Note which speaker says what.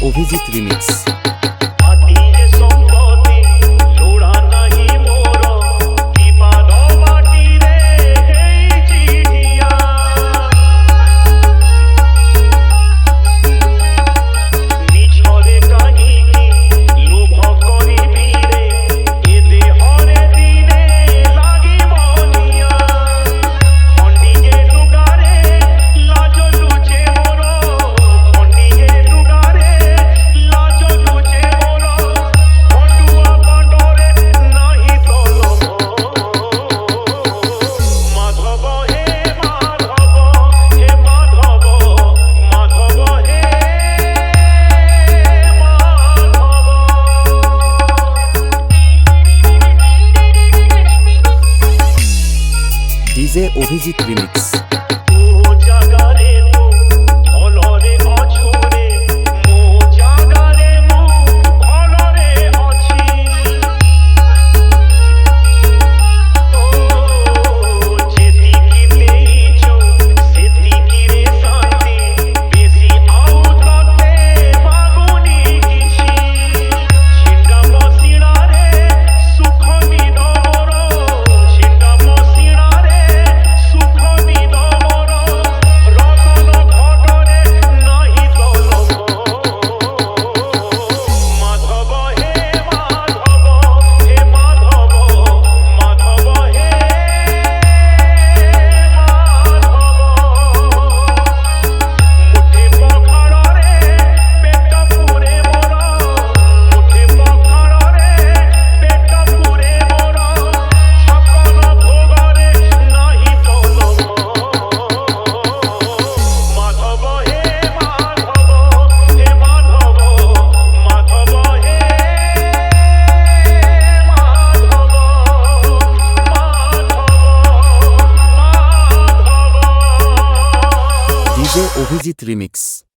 Speaker 1: Abhijit remix. DJ Abhijit remix Abhijit remix